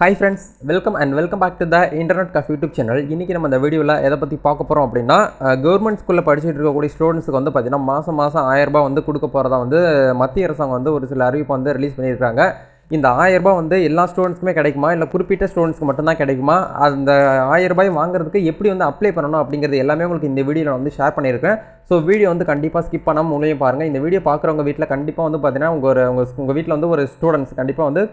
Hi friends welcome and welcome back to the internet cafe YouTube channel இன்றைக்கி நம்ம இந்த வீடியோவில் எதை பற்றி பார்க்க போகிறோம் அப்படின்னா கவர்மெண்ட் ஸ்கூலில் படிச்சுட்டு இருக்கக்கூடிய ஸ்டூடெண்ட்ஸுக்கு வந்து பார்த்திங்கன்னா மாதம் மாதம் ஆயிரரூபா வந்து கொடுக்க போகிறதா வந்து மத்திய அரசாங்கம் வந்து ஒரு சில அறிவிப்பு வந்து ரிலீஸ் பண்ணியிருக்காங்க. இந்த ஆயிரரூபா வந்து எல்லா ஸ்டூடெண்ட்ஸ்க்குமே கிடைக்குமா? இல்லை குறிப்பிட்ட ஸ்டூடெண்ட்ஸ்க்கு மட்டும்தான் கிடைக்குமா? அந்த ஆயிரரூபாய் வாங்குறதுக்கு எப்படி வந்து அப்ளை பண்ணணும் அப்படிங்கிறது எல்லாமே உங்களுக்கு இந்த வீடியோவில் வந்து ஷேர் பண்ணியிருக்கேன். ஸோ வீடியோ வந்து கண்டிப்பாக ஸ்கிப் பண்ணாமல் மூலியம் பாருங்கள் இந்த வீடியோ பார்க்குறவங்க வீட்டில் கண்டிப்பாக வந்து பார்த்தீங்கன்னா உங்கள் உங்கள் உங்கள் வீட்டில் வந்து ஒரு ஸ்டூடெண்ட்ஸ் கண்டிப்பாக வந்து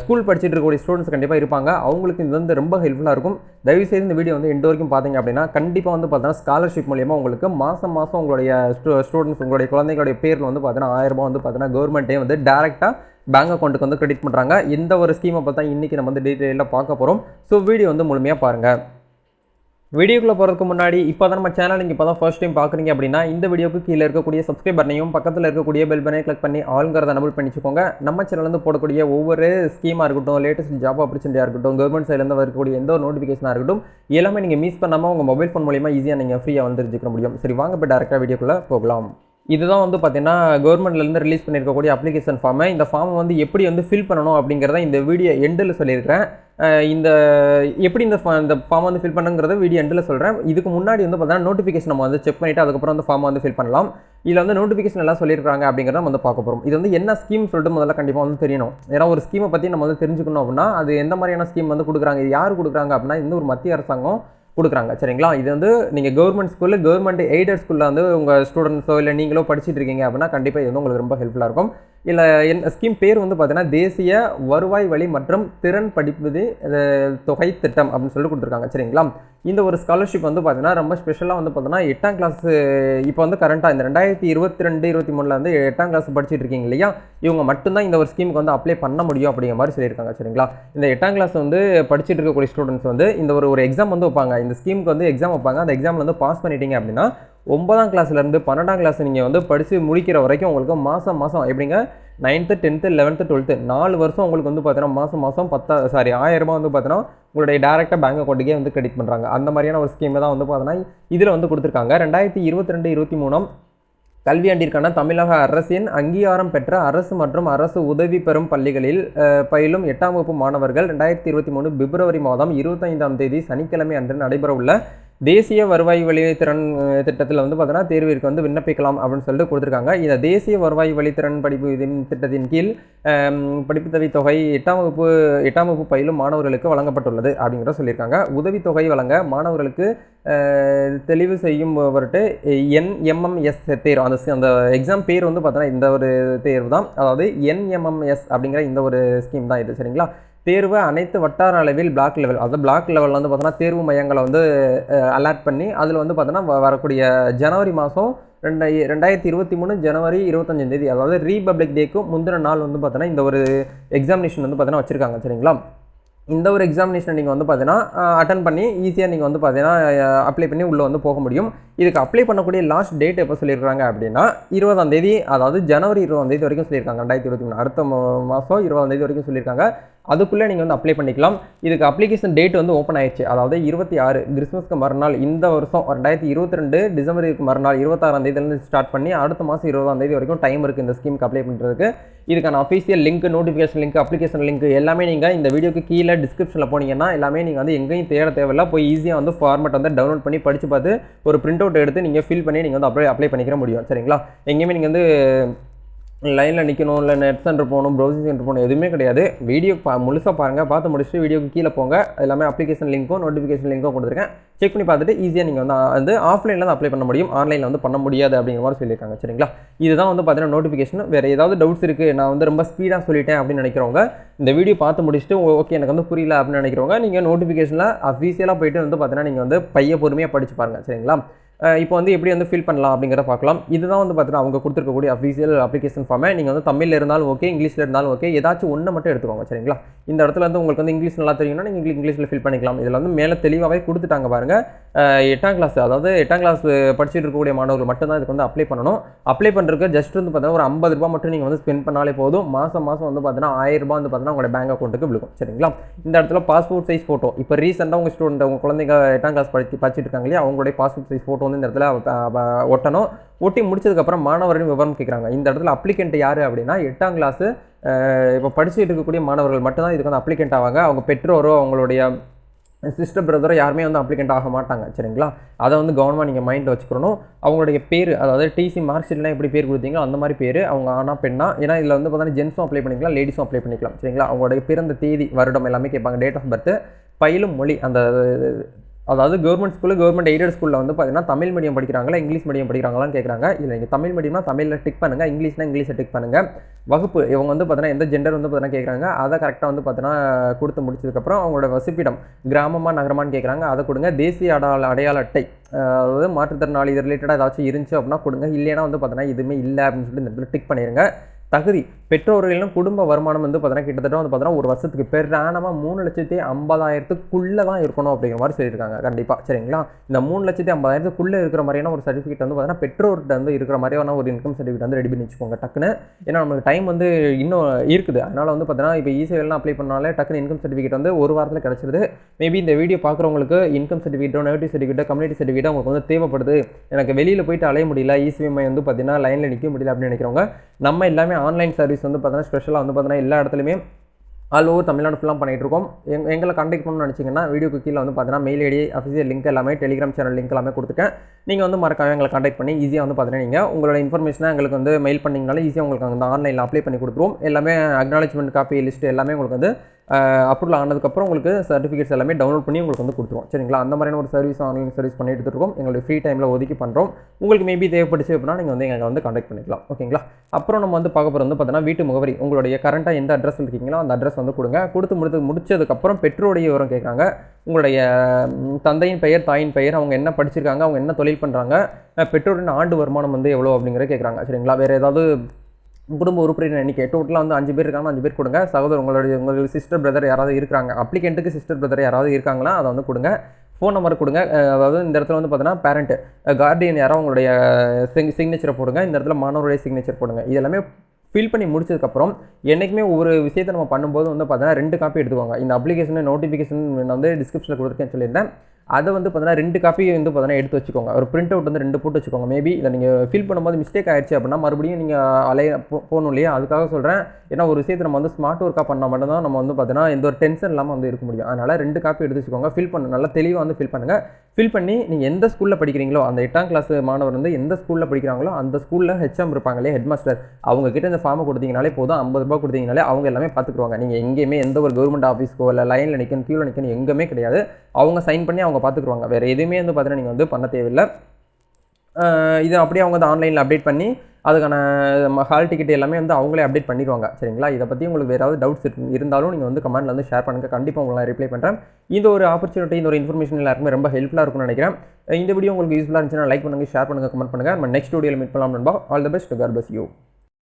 ஸ்கூல் படிச்சுட்டு இருக்கக்கூடிய ஸ்டூடெண்ட்ஸ் கண்டிப்பாக இருப்பாங்க. அவங்களுக்கு இது வந்து ரொம்ப ஹெல்ப்ஃபுல்லாக இருக்கும். தயவுசெய்து இந்த வீடியோ வந்து எண்டு வரைக்கும் பார்த்தீங்க அப்படின்னா கண்டிப்பாக வந்து பார்த்தீங்கன்னா ஸ்காலர்ஷிப் மூலியமாக உங்களுக்கு மாதம் மாதம் உங்களுடைய ஸ்டூடெண்ட்ஸ் உங்களுடைய குழந்தைங்களுடைய பேரில் வந்து பார்த்தீங்கன்னா ஆயிரம் ரூபாய் வந்து பார்த்தீங்கன்னா கவர்மெண்ட்டே வந்து டேரெக்டாக பேங்க் அக்கௌண்ட்டுக்கு வந்து கிரெடிட் பண்ணுறாங்க இந்த ஒரு ஸ்கீமை பார்த்தா இன்றைக்கி நம்ம வந்து டீட்டெயிலாக பார்க்க போகிறோம் ஸோ வீடியோ வந்து முழுமையாக பாருங்கள் வீடியோக்குள்ளே போகிறதுக்கு முன்னாடி இப்போ தான் நம்ம சேனல் நீங்கள் இப்போ தான் ஃபர்ஸ்ட் டைம் பார்க்குறீங்க அப்படின்னா இந்த வீடியோக்கு கீழே இருக்கக்கூடிய சப்ஸ்கிரைப் பக்கத்தில் இருக்கக்கூடிய பெல் பட்டனையும் கிளிக் பண்ணி ஆளுங்கிறத நம்ம பண்ணிச்சுக்கோங்க. நம்ம சேனல்லேருந்து வந்து போடக்கூடிய ஒவ்வொரு ஸ்கீமாக இருக்கட்டும் லேட்டஸ்ட் ஜாப் ஆப்பர்ச்சுனிட்டியாக இருக்கட்டும் கவர்மெண்ட் சைட்லேருந்து வரக்கூடிய எந்த ஒரு நோட்டிஃபிகேஷனாக இருக்கட்டும் எல்லாமே நீங்கள் மிஸ் பண்ணாமல் உங்கள் மொபைல் ஃபோன் மூலியமாக ஈஸியாக நீங்கள் ஃப்ரீயாக வந்து தெரிஞ்சுக்க முடியும். சரி வாங்க இப்போ டேரெக்டாக வீடியோக்குள்ளே போகலாம். இதுதான் வந்து பார்த்தீங்கன்னா கவர்மெண்ட்லேருந்து ரிலீஸ் பண்ணியிருக்கக்கூடிய அப்ளிகேஷன் ஃபார்மை இந்த ஃபார்மை வந்து எப்படி வந்து ஃபில் பண்ணணும் அப்படிங்கிறத இந்த வீடியோ எண்டில் சொல்லியிருக்கிறேன். இந்த எப்படி இந்த fa- இந்த ஃபார்ம் வந்து ஃபில் பண்ணுங்கிறத வீடியோ எண்டில் சொல்கிறேன் இதுக்கு முன்னாடி வந்து பார்த்தீங்கன்னா நோட்டிஃபிகேஷன் நம்ம வந்து செக் பண்ணிவிட்டு அதுக்கப்புறம் வந்து ஃபார்ம் வந்து ஃபில் பண்ணலாம். இதில் வந்து நோட்டிஃபிகேஷன் எல்லாம் சொல்லியிருக்காங்க அப்படிங்கிறத நம்ம வந்து பார்க்க போகிறோம் இது வந்து என்ன ஸ்கீம் சொல்லிட்டு முதல்ல கண்டிப்பாக வந்து தெரியணும். ஏன்னா ஒரு ஸ்கீமை பற்றி நம்ம வந்து தெரிஞ்சுக்கணும் அப்படின்னா அது எந்த மாதிரியான ஸ்கீம் வந்து கொடுக்குறாங்க யார் கொடுக்குறாங்க அப்படின்னா இந்த ஒரு மத்திய அரசாங்கம். கொடுக்குறாங்க. சரிங்களா? இது வந்து நீங்கள் கவர்மெண்ட் ஸ்கூலில் கவர்மெண்ட் எய்டட் ஸ்கூலில் வந்து உங்கள் ஸ்டூடெண்ட்ஸோ இல்லை நீங்களோ படிச்சுட்டு இருக்கீங்க அப்படின்னா கண்டிப்பாக இது வந்து உங்களுக்கு ரொம்ப ஹெல்ப்ஃபுல்லாக இருக்கும். இல்லை என் ஸ்கீம் பேர் வந்து பார்த்தீங்கன்னா தேசிய வருவாய் வழி மற்றும் திறன் படிப்பது தொகை திட்டம் அப்படின்னு சொல்லி கொடுத்துருக்காங்க. சரிங்களா? இந்த ஒரு ஸ்காலர்ஷிப் வந்து பார்த்தீங்கன்னா ரொம்ப ஸ்பெஷலாக வந்து பார்த்தீங்கன்னா எட்டாம் கிளாஸ் இப்போ வந்து கரண்ட்டாக இந்த ரெண்டாயிரத்தி இருபத்தி ரெண்டு இருபத்தி மூணில் வந்து எட்டாம் கிளாஸ் படிச்சுட்டு இருக்கீங்க இல்லையா? இவங்க மட்டும்தான் இந்த ஒரு ஸ்கீமுக்கு வந்து அப்ளை பண்ண முடியும் அப்படிங்கிற மாதிரி சொல்லியிருக்காங்க. சரிங்களா? இந்த எட்டாம் கிளாஸ் வந்து படிச்சுட்டு இருக்கக்கூடிய ஸ்டூடெண்ட்ஸ் வந்து இந்த ஒரு ஒரு எக்ஸாம் வந்து வைப்பாங்க. இந்த ஸ்கீமுக்கு வந்து எக்ஸாம் வைப்பாங்க. அந்த எக்ஸாமில் வந்து பாஸ் பண்ணிட்டீங்க அப்படின்னா ஒன்பதாம் கிளாஸ்லேருந்து பன்னெண்டாம் கிளாஸ் நீங்கள் வந்து படித்து முடிக்கிற வரைக்கும் உங்களுக்கு மாதம் மாதம் எப்படிங்க? நைன்த்து டென்த்து லெவன்த்து டுவெல்த்து நாலு வருஷம் உங்களுக்கு வந்து பார்த்தீங்கன்னா மாதம் மாதம் பத்தா சாரி ஆயிரரூபா வந்து பார்த்தீங்கன்னா உங்களுடைய டேரெக்டாக பேங்க் அக்கௌண்ட்டுக்கே வந்து கிரெடிட் பண்ணுறாங்க அந்த மாதிரியான ஒரு ஸ்கீம் தான் வந்து பார்த்தீங்கன்னா இதில் வந்து கொடுத்துருக்காங்க. ரெண்டாயிரத்தி இருபத்தி ரெண்டு இருபத்தி மூணாம் கல்வியாண்டிற்கான தமிழக அரசின் அங்கீகாரம் பெற்ற அரசு மற்றும் அரசு உதவி பெறும் பள்ளிகளில் பயிலும் எட்டாம் வகுப்பு மாணவர்கள் ரெண்டாயிரத்தி இருபத்தி மூணு பிப்ரவரி மாதம் இருபத்தைந்தாம் தேதி சனிக்கிழமை அன்று நடைபெறவுள்ள தேசிய வருவாய் வழித்திறன் திட்டத்தில் வந்து பார்த்தீங்கன்னா தேர்விற்கு வந்து விண்ணப்பிக்கலாம் அப்படின்னு சொல்லிட்டு கொடுத்துருக்காங்க. இந்த தேசிய வருவாய் வழித்திறன் படிப்பு திட்டத்தின் கீழ் படிப்புத்தவி தொகை எட்டாம் வகுப்பு எட்டாம் வகுப்பு பயிலும் மாணவர்களுக்கு வழங்கப்பட்டுள்ளது அப்படிங்கிற சொல்லியிருக்காங்க. உதவித்தொகை வழங்க மாணவர்களுக்கு தெளிவு செய்யும் பொருட்டு என்எம்எம்எஸ் தேர்வு அந்த அந்த எக்ஸாம் பேர் வந்து பார்த்தோன்னா இந்த ஒரு தேர்வு தான் அதாவது என்எம்எம்எஸ் அப்படிங்கிற இந்த ஒரு ஸ்கீம் தான் இது சரிங்களா? தேர்வு அனைத்து வட்டார அளவில் பிளாக் லெவல் அதாவது பிளாக் லெவலில் வந்து பார்த்தோன்னா தேர்வு மையங்களை வந்து அலாட் பண்ணி அதில் வந்து பார்த்தோன்னா வ- வரக்கூடிய ஜனவரி மாதம் ரெண்டாயி ரெண்டாயிரத்தி இருபத்தி மூணு ஜனவரி இருபத்தஞ்சாம் தேதி அதாவது ரீபப்ளிக் டேக்கும் முந்தின நாள் வந்து பார்த்தோன்னா இந்த ஒரு எக்ஸாமினேஷன் வந்து பார்த்தோன்னா வச்சுருக்காங்க சரிங்களா? இந்த ஒரு எக்ஸாமினேஷன் நீங்கள் வந்து பார்த்தீங்கன்னா அட்டன் பண்ணி ஈஸியாக நீங்கள் வந்து பார்த்தீங்கன்னா அப்ளை பண்ணி உள்ளே வந்து போக முடியும். இதுக்கு அப்ளை பண்ணக்கூடிய லாஸ்ட் டேட் எப்போ சொல்லியிருக்காங்க அப்படின்னா இருபதாம் தேதி அதாவது ஜனவரி இருபதாம் தேதி வரைக்கும் சொல்லியிருக்காங்க ரெண்டாயிரத்தி இருபத்தி மூணு. அடுத்த மாதம் இருபதாம் தேதி வரைக்கும் சொல்லியிருக்காங்க. அதுக்குள்ளே நீங்கள் வந்து அப்ளை பண்ணிக்கலாம். இதுக்கு அப்ளிகேஷன் டேட் வந்து ஓப்பன் ஆயிடுச்சு. அதாவது இருபத்தி ஆறு கிறிஸ்மஸ்க்கு மறுநாள் இந்த வருஷம் ரெண்டாயிரத்தி இருபத்தி ரெண்டு டிசம்பருக்கு மறுநாள் இருபத்தாறாம் தேதியிலேருந்து ஸ்டார்ட் பண்ணி அடுத்த மாதம் இருபதாம் தேதி வரைக்கும் டைம் இருக்குது இந்த ஸ்கீமுக்கு அப்ளை பண்ணுறதுக்கு இதுக்கான official link notification link application link எல்லாமே நீங்கள் இந்த வீடியோக்கு கீழே டிஸ்கிரிப்ஷனில் போனீங்கன்னா எல்லாமே நீங்கள் வந்து எங்கேயும் தேட தேவையில்ல. போய் ஈஸியாக வந்து ஃபார்மேட் வந்து டவுன்லோட் பண்ணி படித்து பார்த்து ஒரு பிரிண்ட் அவுட் எடுத்து நீங்கள் ஃபில் பண்ணி நீங்கள் வந்து அப்ளை அப்ளை பண்ணிக்கிற முடியும். சரிங்களா? எங்கேயுமே நீங்கள் வந்து லைனில் நிற்கணும் இல்லை நெட் சென்டர் போகணும் ப்ரௌசிங் சென்டர் போகணும் எதுவுமே கிடையாது. வீடியோ பா முழுசாக பாருங்கள் பார்த்து முடிச்சுட்டு வீடியோக்கு கீழே போங்க. எல்லாமே அப்ளிகேஷன் லிங்க்கும் நோட்டிஃபிகேஷன் லிங்க்கும் கொடுத்துருக்கேன். செக் பண்ணி பார்த்துட்டு ஈஸியாக நீங்கள் வந்து வந்து ஆஃப்லைனில் தான் அப்ளை பண்ண முடியும். ஆன்லைனில் வந்து பண்ண முடியாது அப்படிங்கிற மாதிரி சொல்லியிருக்காங்க. சரிங்களா? இதுதான் வந்து பார்த்தீங்கன்னா நோட்டிஃபிகேஷன் வேறு ஏதாவது டவுட்ஸ் இருக்குது நான் வந்து ரொம்ப ஸ்பீடாக சொல்லிட்டேன் அப்படின்னு நினைக்கிறவங்க இந்த வீடியோ பார்த்து முடிச்சுட்டு ஓகே எனக்கு வந்து புரியல அப்படின்னு நினைக்கிறவங்க நீங்கள் நோட்டிஃபிகேஷனில் அஃபீஷியலாக போயிட்டு வந்து பார்த்தீங்கன்னா நீங்கள் வந்து பைய பொறுமையாக படிச்சு பாருங்கள் சரிங்களா? இப்போ வந்து எப்படி வந்து ஃபில் பண்ணலாம் அப்படிங்கிறத பார்க்கலாம். இதுதான் வந்து பார்த்தீங்கன்னா அவங்க கொடுத்துருக்கக்கூடிய அஃபீஷியல் அப்ளிகேஷன் ஃபார்மை நீங்கள் வந்து தமிழில் இருந்தாலும் ஓகே இங்கிலீஷில் இருந்தாலும் ஓகே ஏதாச்சும் ஒன்று மட்டும் எடுத்துக்கோங்க சரிங்களா? இந்த இடத்துல வந்து உங்களுக்கு வந்து இங்கிலீஷ் நல்லா தெரியும்னா நீங்கள் இங்கிலீஷில் ஃபில் பண்ணிக்கலாம். இதில் வந்து மேலே தெளிவாகவே கொடுத்துட்டாங்க பாருங்க. எட்டாம் கிளாஸ் அதாவது எட்டாம் கிளாஸ் படிச்சுட்டு இருக்கக்கூடிய மாணவர்கள் மட்டும்தான் இதுக்கு வந்து அப்ளை பண்ணணும். அப்ளை பண்ணுறதுக்கு ஜஸ்ட் வந்து பார்த்தீங்கன்னா ஒரு ஐம்பது ரூபாய் மட்டும் நீங்கள் வந்து ஸ்பெண்ட் பண்ணாலே போதும். மாதம் மாதம் வந்து பார்த்தீங்கன்னா ஆயிரம் ரூபாய் வந்து பார்த்தீங்கன்னா உங்களோட பேங்க் அக்கௌண்ட்டுக்கு விழுக்கும் சரிங்களா? இந்த இடத்துல பாஸ்போர்ட் சைஸ் ஃபோட்டோ இப்போ ரீசெண்டாக உங்கள் ஸ்டூடெண்ட் உங்கள் குழந்தைங்க எட்டாம் கிளாஸ் படித்து படிச்சுட்டு இருக்காங்க இல்லையா? அவங்களுடைய பாஸ்போர்ட் சைஸ் ஃபோட்டோ வந்து இந்த இடத்துல ஒட்டணும். ஒட்டி முடிச்சதுக்கப்புறம் மாணவரின் விவரம் கேட்குறாங்க இந்த இடத்துல அப்ளிகண்ட் யார் அப்படின்னா எட்டாம் கிளாஸ் இப்போ படிச்சுட்டு இருக்கக்கூடிய மாணவர்கள் மட்டும்தான் இதுக்கு வந்து அப்ளிகண்ட் ஆவாங்க. அவங்க பெற்றோரோ அவங்களுடைய சிஸ்டர் பிரதரை யாருமே வந்து அப்ளிகண்ட் ஆக மாட்டாங்க சரிங்களா? அதை வந்து கவனமாக நீங்கள் மைண்டில் வச்சுக்கணும். அவங்களுடைய பேர் அதாவது டிசி மார்க் ஷீட்லாம் எப்படி பேர் கொடுத்தீங்களோ அந்த மாதிரி பேர் அவங்க ஆனால் பெண்ணா ஏன்னா இதில் வந்து பார்த்தீங்கன்னா ஜென்ஸும் அப்ளை பண்ணிக்கலாம் லேடிஸும் அப்ளை பண்ணிக்கலாம் சரிங்களா? அவங்களுடைய பிறந்த தேதி வருடம் எல்லாமே கேட்பாங்க டேட் ஆஃப் பர்த் பயிலும் மொழி அந்த அதாவது கவர்மெண்ட் ஸ்கூலு கவர்மெண்ட் எய்டட் ஸ்கூலில் வந்து பார்த்தீங்கன்னா தமிழ் மீடியம் படிக்கிறாங்களா இங்கிலீஷ் மீடியம் படிக்கிறாங்களான்னு கேட்குறாங்க இல்லை நீங்கள் தமிழ் மீடியம்னா தமிழில் டிக் பண்ணுங்கள் இங்கிலீஷ்னா இங்கிலீஷை டிக் பண்ணுங்கள் வகுப்பு இவங்க வந்து பார்த்தீங்கன்னா எந்த ஜெண்டர் வந்து பார்த்தீங்கன்னா கேட்குறாங்க அதை கரெக்டாக வந்து பார்த்தீங்கன்னா கொடுத்து முடிச்சதுக்கப்புறம் அவங்களோட வசிப்பிடம் கிராமமாக நகரமான்னு கேட்குறாங்க அதை கொடுங்க. தேசிய அடையாள அடையாள அட்டை அதாவது மாற்றுத்திறனாளி இது ரிலேட்டடாக ஏதாச்சும் இருந்துச்சு அப்படின்னா கொடுங்க. இல்லைன்னா வந்து பார்த்தீங்கன்னா எதுவுமே இல்லை அப்படின்னு சொல்லிட்டு இந்த இடத்துல டிக் பண்ணிடுங்க தகுதி. பெற்றோர்களிலும் குடும்ப வருமானம் வந்து பார்த்தீங்கன்னா கிட்டத்தட்ட வந்து பார்த்தீங்கன்னா ஒரு வருஷத்துக்கு பெரானமாக மூணு லட்சத்தி ஐம்பதாயிரத்துக்குள்ளே தான் இருக்கணும் அப்படிங்கிற மாதிரி சொல்லியிருக்காங்க. கண்டிப்பாக சரிங்களா? இந்த மூணு லட்சத்தி ஐம்பதாயிரத்துக்குள்ளே இருக்கிற மாதிரியான ஒரு சர்டிஃபிகேட் வந்து பார்த்தீங்கன்னா பெற்றோர்கிட்ட வந்து இருக்கிற மாதிரியான ஒரு இன்கம் சர்டிஃபிகேட் வந்து ரெடி பண்ணி வச்சுக்கோங்க டக்குன்னு. ஏன்னா நம்மளுக்கு டைம் வந்து இன்னும் இருக்குது. அதனால் வந்து பார்த்தீங்கன்னா இப்போ ஈஸியெல்லாம் அப்ளை பண்ணாலே டக்குன்னு இன்கம் சர்டிஃபிகேட் வந்து ஒரு வாரத்தில் கிடச்சிருது. மேபி இந்த வீடியோ பார்க்குறவங்களுக்கு இன்கம் சர்டிஃபிகேட்டோ நெகட்டிவ் சர்டிஃபிகேட்டோ கம்யூனிட்டி சர்டிஃபிகேட்டோ உங்களுக்கு வந்து தேவைப்படுது. எனக்கு வெளியில் போயிட்டு அலைய முடியல. இசிஎம்ஐ வந்து பார்த்தீங்கன்னா லைனில் நிற்க முடியல அப்படின்னு நினைக்கிறவங்க நம்ம எல்லாமே ஆன்லைன் சர்வீஸ் வந்து பார்த்தீங்கன்னா ஸ்பெஷலாக வந்து பார்த்தீங்கன்னா எல்லா இடத்துலையுமே ஆல் ஓவர் தமிழ்நாடு ஃபுல்லாக பண்ணிகிட்டு இருக்கோம் எங் எங்களை கான்டாக்ட் பண்ணணும்னு நினச்சிங்கன்னா வீடியோக்கு கீழே வந்து பார்த்தீங்கன்னா மெயில் ஐடி அஃபிஷியல் லிங்க் எல்லாமே டெலிகிராம் சேனல் லிங்க் எல்லாமே கொடுத்துருக்கேன் நீங்கள் வந்து மறக்காம எங்களை கான்டாக்ட் பண்ணி ஈஸியாக வந்து பார்த்தீங்கன்னா நீங்கள் உங்களோட இன்ஃபர்மேஷனை எங்களுக்கு வந்து மெயில் பண்ணிங்கனாலும் ஈஸியாக உங்களுக்கு வந்து ஆன்லைனில் அப்ளை பண்ணி கொடுத்துருவோம். எல்லாமே அக்னாலஜ்மெண்ட் காப்பி லிஸ்ட் எல்லாமே உங்களுக்கு வந்து அப்ரூவல் ஆனதுக்கப்புறம் உங்களுக்கு சர்டிஃபிகேட்ஸ் எல்லாமே டவுன்லோட் பண்ணி உங்களுக்கு வந்து கொடுத்துருவோம். சரிங்களா? அந்த மாதிரியான ஒரு சர்வீஸ் ஆன்லைன் சர்வீஸ் பண்ணிட்டு இருக்கோம் எங்களுடைய ஃப்ரீ டைமில் ஒதுக்கி பண்ணுறோம் உங்களுக்கு மேபி தேவைப்படுச்சு அப்படின்னா நீங்கள் வந்து எங்களை வந்து கான்டாக்ட் பண்ணிக்கலாம். ஓகேங்களா? அப்புறம் நம்ம வந்து பார்க்க போகிறது வந்து பார்த்தீங்கன்னா வீட்டு முகவரி. உங்களுடைய கரண்ட்டாக எந்த அட்ரஸ் இருக்கீங்களோ அந்த அட்ரஸ் வந்து கொடுங்க. கொடுத்து முடித்து முடிச்சதுக்கப்புறம் பெற்றோருடைய விவரம் கேட்குறாங்க. உங்களுடைய தந்தையின் பெயர் தாயின் பெயர் அவங்க என்ன படிச்சிருக்காங்க அவங்க என்ன தொழில் பண்ணுறாங்க பெற்றோரின் ஆண்டு வருமானம் வந்து எவ்வளோ அப்படிங்கிறத கேட்குறாங்க. சரிங்களா? வேறு ஏதாவது குடும்ப உறுப்பினர் எண்ணிக்கை. டோட்டலாக வந்து அஞ்சு பேர் இருக்காங்க அஞ்சு பேர் கொடுங்க. சகோதரர் உங்களுடைய உங்களுடைய சிஸ்டர் பிரதர் யாராவது இருக்காங்க. அப்ளிகண்ட்டுக்கு சிஸ்டர் பிரதர் யாராவது இருக்காங்களா அதை வந்து கொடுங்க. ஃபோன் நம்பர் கொடுங்க. அதாவது இந்த இடத்துல வந்து பார்த்தீங்கன்னா பேரண்ட்டு கார்டியன் யாரோ உங்களுடைய சிக்னேச்சரை போடுங்க. இந்த இடத்துல மாணவருடைய சிக்னேச்சர் போடுங்க. இது எல்லாமே ஃபில் பண்ணி முடிச்சதுக்கப்புறம் என்றைக்குமே ஒவ்வொரு விஷயத்தை நம்ம பண்ணும்போது வந்து பார்த்தீங்கன்னா ரெண்டு காப்பி எடுத்துக்கோங்க. இந்த அப்ளிகேஷன் நோட்டிஃபிகேஷன் நான் வந்து டிஸ்கிரிப்ஷனில் கொடுத்துருக்கேன்னு சொல்லியிருந்தேன். அதை வந்து பார்த்தீங்கன்னா ரெண்டு காப்பி வந்து பார்த்தீங்கன்னா எடுத்து வச்சுக்கோங்க. ஒரு பிரிண்ட் அவுட் வந்து ரெண்டு போட்டு வச்சுக்கோங்க. மேபி இல்லை நீங்கள் ஃபில் பண்ணும்போது மிஸ்டேக் ஆயிடுச்சு அப்படின்னா மறுபடியும் நீங்கள் அலைய போ- போகணும் இல்லையா? அதுக்காக சொல்கிறேன் ஏன்னா ஒரு விஷயத்தை நம்ம வந்து ஸ்மார்ட் ஒர்க்காக பண்ணால் மட்டும்தான் நம்ம வந்து பார்த்தீங்கன்னா எந்த ஒரு டென்ஷன் இல்லாமல் வந்து இருக்க முடியும். அதனால் ரெண்டு காப்பி எடுத்து வச்சுக்கோங்க. ஃபில் பண்ண நல்லா தெளிவாக வந்து ஃபில் பண்ணுங்கள் ஃபில் பண்ணி நீங்கள் எந்த ஸ்கூலில் படிக்கிறீங்களோ அந்த எட்டாம் கிளாஸ் மாணவர் வந்து எந்த ஸ்கூலில் படிக்கிறாங்களோ அந்த ஸ்கூலில் ஹெச்எம் இருப்பாங்க இல்லையா ஹெட் மாஸ்டர் அவங்க கிட்ட இந்த ஃபார்மை கொடுத்தீங்கனாலே போதும். ஐம்பது ரூபா கொடுத்தீங்கனாலே அவங்க எல்லாமே பார்த்துக்குருவாங்க. நீங்கள் எங்கேயுமே எந்த ஒரு கவர்மெண்ட் ஆஃபீஸ்க்கோ இல்லை லைனில் நிற்கணும் கீழே நிற்கணும் எங்கேயுமே கிடையாது. அவங்க சைன் பண்ணி அவங்க பார்த்துக்குருவாங்க. வேறு எதுவுமே வந்து பார்த்தீங்கன்னா நீங்கள் வந்து பண்ண தேவையில்லை. இதை இது அப்படியே அவங்க வந்து ஆன்லைனில் அப்டேட் பண்ணி அதுக்கான ஹால் டிக்கெட் எல்லாமே வந்து அவங்களே அப்டேட் பண்ணிடுவாங்க. சரிங்களா? இதை பற்றி உங்களுக்கு வேறு ஏதாவது டவுட்ஸ் இருந்தாலும் நீங்கள் வந்து கமெண்ட்டில் வந்து ஷேர் பண்ணுங்கள் கண்டிப்பாக உங்களை ரிப்ளை பண்ணுறேன் இந்த ஒரு ஆப்பர்ச்சுனிட்டி இந்த ஒரு இன்ஃபர்மேஷன் எல்லாருக்குமே ரொம்ப ஹெல்ப்ஃபுல்லாக இருக்கும்னு நினைக்கிறேன். இந்த வீடியோ உங்களுக்கு யூஸ்ஃபுல்லாக இருந்துச்சுன்னா லைக் பண்ணுங்கள் ஷேர் பண்ணுங்கள் கமெண்ட் பண்ணுங்கள் நம்ம நெக்ஸ்ட் வீடியோவில் மீட் பண்ணலாம் நண்பா. All the best god bless you